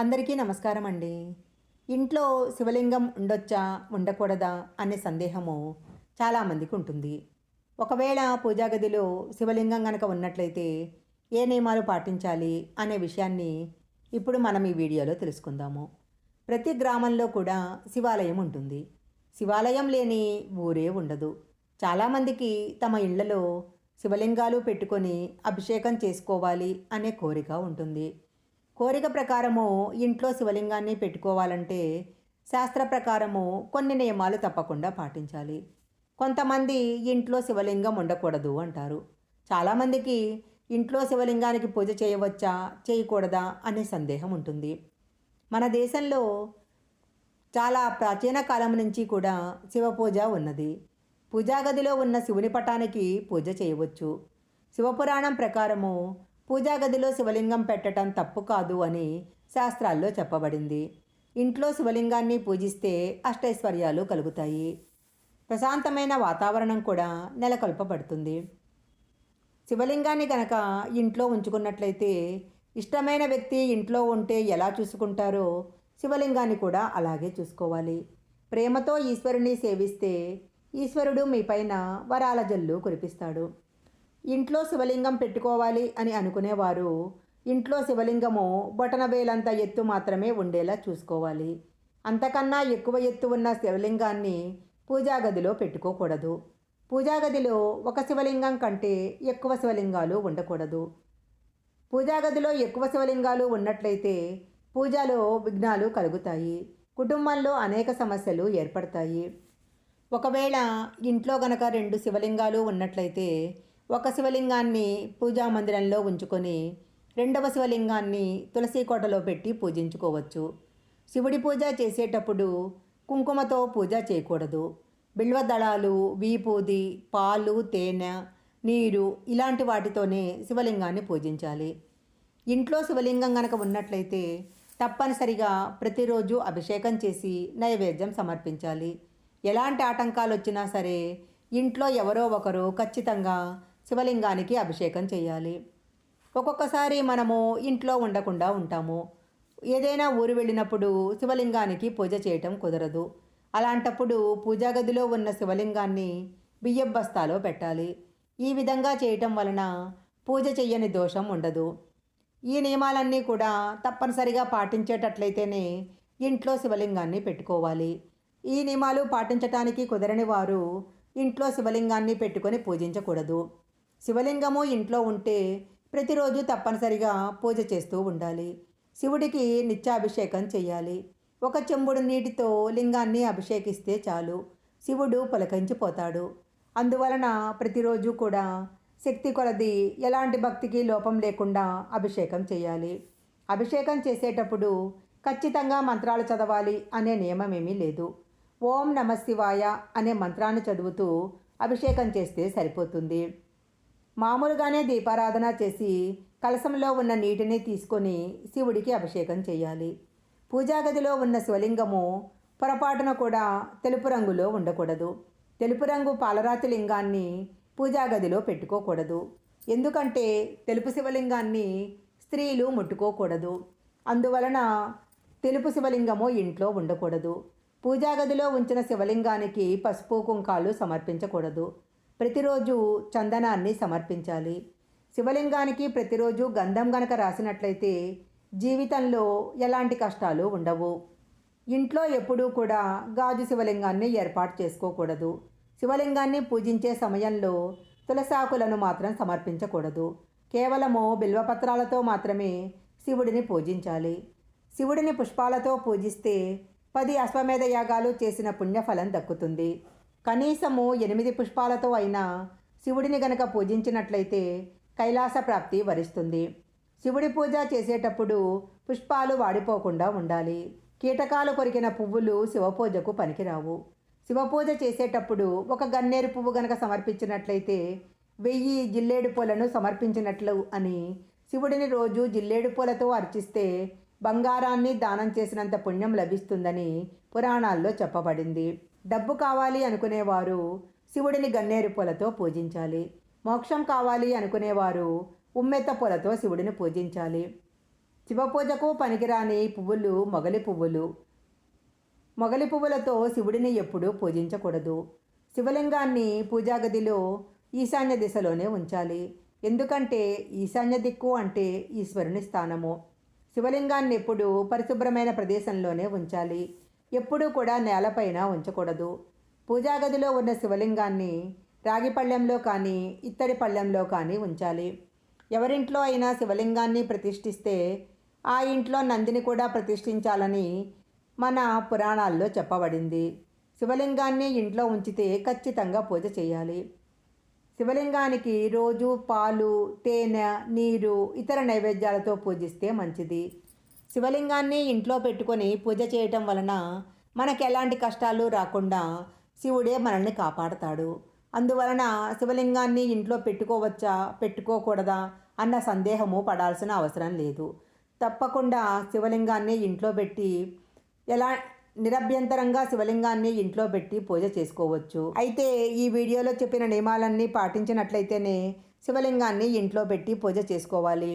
అందరికీ నమస్కారం అండి ఇంట్లో శివలింగం ఉండొచ్చా ఉండకూడదా అనే సందేహము చాలామందికి ఉంటుంది ఒకవేళ పూజా గదిలో శివలింగం కనుక ఉన్నట్లయితే ఏ నియమాలు పాటించాలి అనే విషయాన్ని ఇప్పుడు మనం ఈ వీడియోలో తెలుసుకుందాము. ప్రతి గ్రామంలో కూడా శివాలయం ఉంటుంది. శివాలయం లేని ఊరే ఉండదు. చాలామందికి తమ ఇళ్ళలో శివలింగాలు పెట్టుకొని అభిషేకం చేసుకోవాలి అనే కోరిక ఉంటుంది. కోరిక ప్రకారము ఇంట్లో శివలింగాన్ని పెట్టుకోవాలంటే శాస్త్ర ప్రకారము కొన్ని నియమాలు తప్పకుండా పాటించాలి. కొంతమంది ఇంట్లో శివలింగం ఉండకూడదు అంటారు. చాలామందికి ఇంట్లో శివలింగానికి పూజ చేయవచ్చా చేయకూడదా అనే సందేహం ఉంటుంది. మన దేశంలో చాలా ప్రాచీన కాలం నుంచి కూడా శివ పూజ ఉన్నది. పూజా గదిలో ఉన్న శివుని పటానికి పూజ చేయవచ్చు. శివపురాణం ప్రకారము పూజా గదిలో శివలింగం పెట్టడం తప్పు కాదు అని శాస్త్రాల్లో చెప్పబడింది. ఇంట్లో శివలింగాన్ని పూజిస్తే అష్టైశ్వర్యాలు కలుగుతాయి. ప్రశాంతమైన వాతావరణం కూడా నెలకొల్పబడుతుంది. శివలింగాన్ని కనుక ఇంట్లో ఉంచుకున్నట్లయితే ఇష్టమైన వ్యక్తి ఇంట్లో ఉంటే ఎలా చూసుకుంటారో శివలింగాన్ని కూడా అలాగే చూసుకోవాలి. ప్రేమతో ఈశ్వరుని సేవిస్తే ఈశ్వరుడు మీపైన వరాల జల్లు కురిపిస్తాడు. ఇంట్లో శివలింగం పెట్టుకోవాలి అని అనుకునేవారు. ఇంట్లో శివలింగము బొటనవేలంత ఎత్తు మాత్రమే ఉండేలా చూసుకోవాలి. అంతకన్నా ఎక్కువ ఎత్తు ఉన్న శివలింగాన్ని పూజా గదిలో పెట్టుకోకూడదు. పూజా గదిలో ఒక శివలింగం కంటే ఎక్కువ శివలింగాలు ఉండకూడదు. పూజాగదిలో ఎక్కువ శివలింగాలు ఉన్నట్లయితే పూజలో విఘ్నాలు కలుగుతాయి. కుటుంబంలో అనేక సమస్యలు ఏర్పడతాయి. ఒకవేళ ఇంట్లో గనక రెండు శివలింగాలు ఉన్నట్లయితే ఒక శివలింగాన్ని పూజా మందిరంలో ఉంచుకొని రెండవ శివలింగాన్ని తులసి కోటలో పెట్టి పూజించుకోవచ్చు. శివుడి పూజ చేసేటప్పుడు కుంకుమతో పూజ చేయకూడదు. బిల్వదళాలు వీపూది పాలు తేనె నీరు ఇలాంటి వాటితోనే శివలింగాన్ని పూజించాలి. ఇంట్లో శివలింగం గనక ఉన్నట్లయితే తప్పనిసరిగా ప్రతిరోజు అభిషేకం చేసి నైవేద్యం సమర్పించాలి. ఎలాంటి ఆటంకాలు వచ్చినా సరే ఇంట్లో ఎవరో ఒకరు ఖచ్చితంగా శివలింగానికి అభిషేకం చేయాలి. ఒక్కొక్కసారి మనము ఇంట్లో ఉండకుండా ఉంటాము. ఏదైనా ఊరు వెళ్ళినప్పుడు శివలింగానికి పూజ చేయటం కుదరదు. అలాంటప్పుడు పూజా గదిలో ఉన్న శివలింగాన్ని బియ్యం బస్తాలో పెట్టాలి. ఈ విధంగా చేయటం వలన పూజ చెయ్యని దోషం ఉండదు. ఈ నియమాలన్నీ కూడా తప్పనిసరిగా పాటించేటట్లయితేనే ఇంట్లో శివలింగాన్ని పెట్టుకోవాలి. ఈ నియమాలు పాటించటానికి కుదరని వారు ఇంట్లో శివలింగాన్ని పెట్టుకొని పూజించకూడదు. శివలింగము ఇంట్లో ఉంటే ప్రతిరోజు తప్పనిసరిగా పూజ చేస్తూ ఉండాలి. శివుడికి నిత్యాభిషేకం చేయాలి. ఒక చెంబుడు నీటితో లింగాన్ని అభిషేకిస్తే చాలు. శివుడు పులకించిపోతాడు. అందువలన ప్రతిరోజు కూడా శక్తి కొలది ఎలాంటి భక్తికి లోపం లేకుండా అభిషేకం చేయాలి. అభిషేకం చేసేటప్పుడు ఖచ్చితంగా మంత్రాలు చదవాలి అనే నియమం ఏమీ లేదు. ఓం నమ శివాయ అనే మంత్రాన్ని చదువుతూ అభిషేకం చేస్తే సరిపోతుంది. మామూలుగానే దీపారాధన చేసి కలశంలో ఉన్న నీటిని తీసుకొని శివుడికి అభిషేకం చేయాలి. పూజాగదిలో ఉన్న శివలింగము పొరపాటున కూడా తెలుపు రంగులో ఉండకూడదు. తెలుపు రంగు పాలరాతి లింగాన్ని పూజా గదిలో పెట్టుకోకూడదు. ఎందుకంటే తెలుపు శివలింగాన్ని స్త్రీలు ముట్టుకోకూడదు. అందువలన తెలుపు శివలింగము ఇంట్లో ఉండకూడదు. పూజా గదిలో ఉంచిన శివలింగానికి పసుపు కుంకాలు సమర్పించకూడదు. ప్రతిరోజు చందనాన్ని సమర్పించాలి. శివలింగానికి ప్రతిరోజు గంధం గనక రాసినట్లయితే జీవితంలో ఎలాంటి కష్టాలు ఉండవు. ఇంట్లో ఎప్పుడూ కూడా గాజు శివలింగాన్ని ఏర్పాటు చేసుకోకూడదు. శివలింగాన్ని పూజించే సమయంలో తులసాకులను మాత్రం సమర్పించకూడదు. కేవలము బిల్వపత్రాలతో మాత్రమే శివుడిని పూజించాలి. శివుడిని పుష్పాలతో పూజిస్తే పది అశ్వమేధ యాగాలు చేసిన పుణ్యఫలం దక్కుతుంది. కనీసము ఎనిమిది పుష్పాలతో అయినా శివుడిని గనక పూజించినట్లయితే కైలాస ప్రాప్తి వరిస్తుంది. శివుడి పూజ చేసేటప్పుడు పుష్పాలు వాడిపోకుండా ఉండాలి. కీటకాలు కొరికిన పువ్వులు శివపూజకు పనికిరావు. శివపూజ చేసేటప్పుడు ఒక గన్నేరు పువ్వు గనక సమర్పించినట్లయితే వెయ్యి జిల్లేడు పూలను సమర్పించినట్లు అని శివుడిని రోజు జిల్లేడు పూలతో అర్చిస్తే బంగారాన్ని దానం చేసినంత పుణ్యం లభిస్తుందని పురాణాల్లో చెప్పబడింది. డబ్బు కావాలి అనుకునేవారు శివుడిని గన్నేరు పూలతో పూజించాలి. మోక్షం కావాలి అనుకునేవారు ఉమ్మెత్త పూలతో శివుడిని పూజించాలి. శివపూజకు పనికిరాని పువ్వులు మొగలి పువ్వులు. మొగలి పువ్వులతో శివుడిని ఎప్పుడూ పూజించకూడదు. శివలింగాన్ని పూజాగదిలో ఈశాన్య దిశలోనే ఉంచాలి. ఎందుకంటే ఈశాన్య దిక్కు అంటే ఈశ్వరుని స్థానము. శివలింగాన్ని ఎప్పుడూ పరిశుభ్రమైన ప్రదేశంలోనే ఉంచాలి. ఎప్పుడూ కూడా నేలపైన ఉంచకూడదు. పూజాగదిలో ఉన్న శివలింగాన్ని రాగి పళ్ళెంలో కానీ ఇత్తడి పళ్ళెంలో కానీ ఉంచాలి. ఎవరింట్లో అయినా శివలింగాన్ని ప్రతిష్ఠిస్తే ఆ ఇంట్లో నందిని కూడా ప్రతిష్ఠించాలని మన పురాణాల్లో చెప్పబడింది. శివలింగాన్ని ఇంట్లో ఉంచితే ఖచ్చితంగా పూజ చేయాలి. శివలింగానికి రోజు పాలు తేనె నీరు ఇతర నైవేద్యాలతో పూజిస్తే మంచిది. శివలింగాన్ని ఇంట్లో పెట్టుకొని పూజ చేయటం వలన మనకు ఎలాంటి కష్టాలు రాకుండా శివుడే మనల్ని కాపాడతాడు. అందువలన శివలింగాన్ని ఇంట్లో పెట్టుకోవచ్చా పెట్టుకోకూడదా అన్న సందేహము పడాల్సిన అవసరం లేదు. తప్పకుండా శివలింగాన్ని ఇంట్లో పెట్టి ఎలా నిరభ్యంతరంగా శివలింగాన్ని ఇంట్లో పెట్టి పూజ చేసుకోవచ్చు. అయితే ఈ వీడియోలో చెప్పిన నియమాలన్నీ పాటించినట్లయితేనే శివలింగాన్ని ఇంట్లో పెట్టి పూజ చేసుకోవాలి.